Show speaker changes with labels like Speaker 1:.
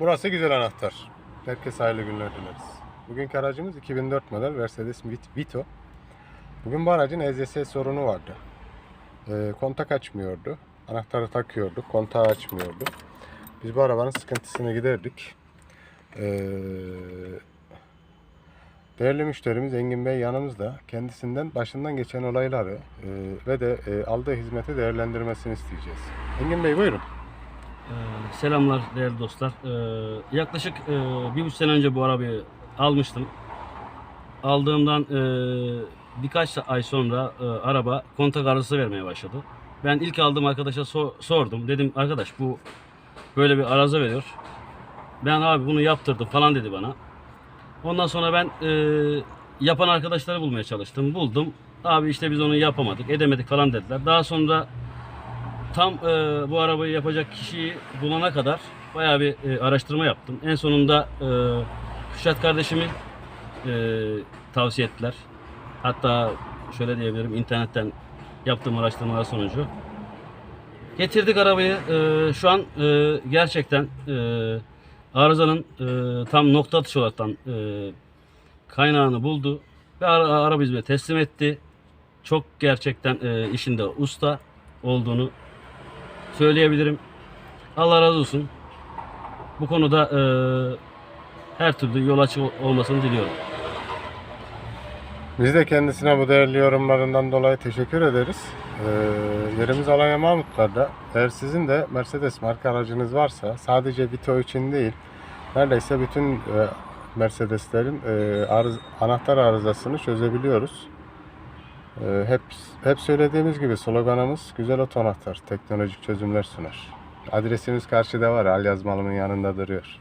Speaker 1: Burası güzel anahtar. Herkese hayırlı günler dileriz. Bugünkü aracımız 2004 model Mercedes Vit- Vito. Bugün bu aracın EZS sorunu vardı. Ee, kontak açmıyordu. Anahtarı takıyorduk, kontağı açmıyordu. Biz bu arabanın sıkıntısını giderdik. Ee, değerli müşterimiz Engin Bey yanımızda. Kendisinden başından geçen olayları e, ve de e, aldığı hizmeti değerlendirmesini isteyeceğiz. Engin Bey buyurun.
Speaker 2: Ee, Selamlar değerli dostlar. Ee, yaklaşık e, bir buçuk sene önce bu arabayı almıştım. Aldığımdan e, birkaç ay sonra e, araba kontak arızası vermeye başladı. Ben ilk aldığım arkadaşa so- sordum. Dedim arkadaş bu böyle bir arıza veriyor. Ben abi bunu yaptırdım falan dedi bana. Ondan sonra ben e, yapan arkadaşları bulmaya çalıştım. Buldum. Abi işte biz onu yapamadık, edemedik falan dediler. Daha sonra tam e, bu arabayı yapacak kişiyi bulana kadar bayağı bir e, araştırma yaptım. En sonunda e, Kürşat kardeşimi e, tavsiye ettiler. Hatta şöyle diyebilirim internetten yaptığım araştırmalar sonucu. Getirdik arabayı. E, şu an e, gerçekten e, arızanın e, tam nokta atışı olaraktan e, kaynağını buldu ve ara, araba teslim etti. Çok gerçekten e, işinde usta olduğunu söyleyebilirim. Allah razı olsun. Bu konuda e, her türlü yol açık ol- olmasını diliyorum.
Speaker 1: Biz de kendisine bu değerli yorumlarından dolayı teşekkür ederiz. Ee, yerimiz Alanya Mahmutlar'da. Eğer sizin de Mercedes marka aracınız varsa sadece Vito için değil, neredeyse bütün e, Mercedeslerin e, arız- anahtar arızasını çözebiliyoruz. E, hep hep söylediğimiz gibi sloganımız güzel oto anahtar, teknolojik çözümler sunar. Adresimiz karşıda var, al yazmalımın yanında duruyor.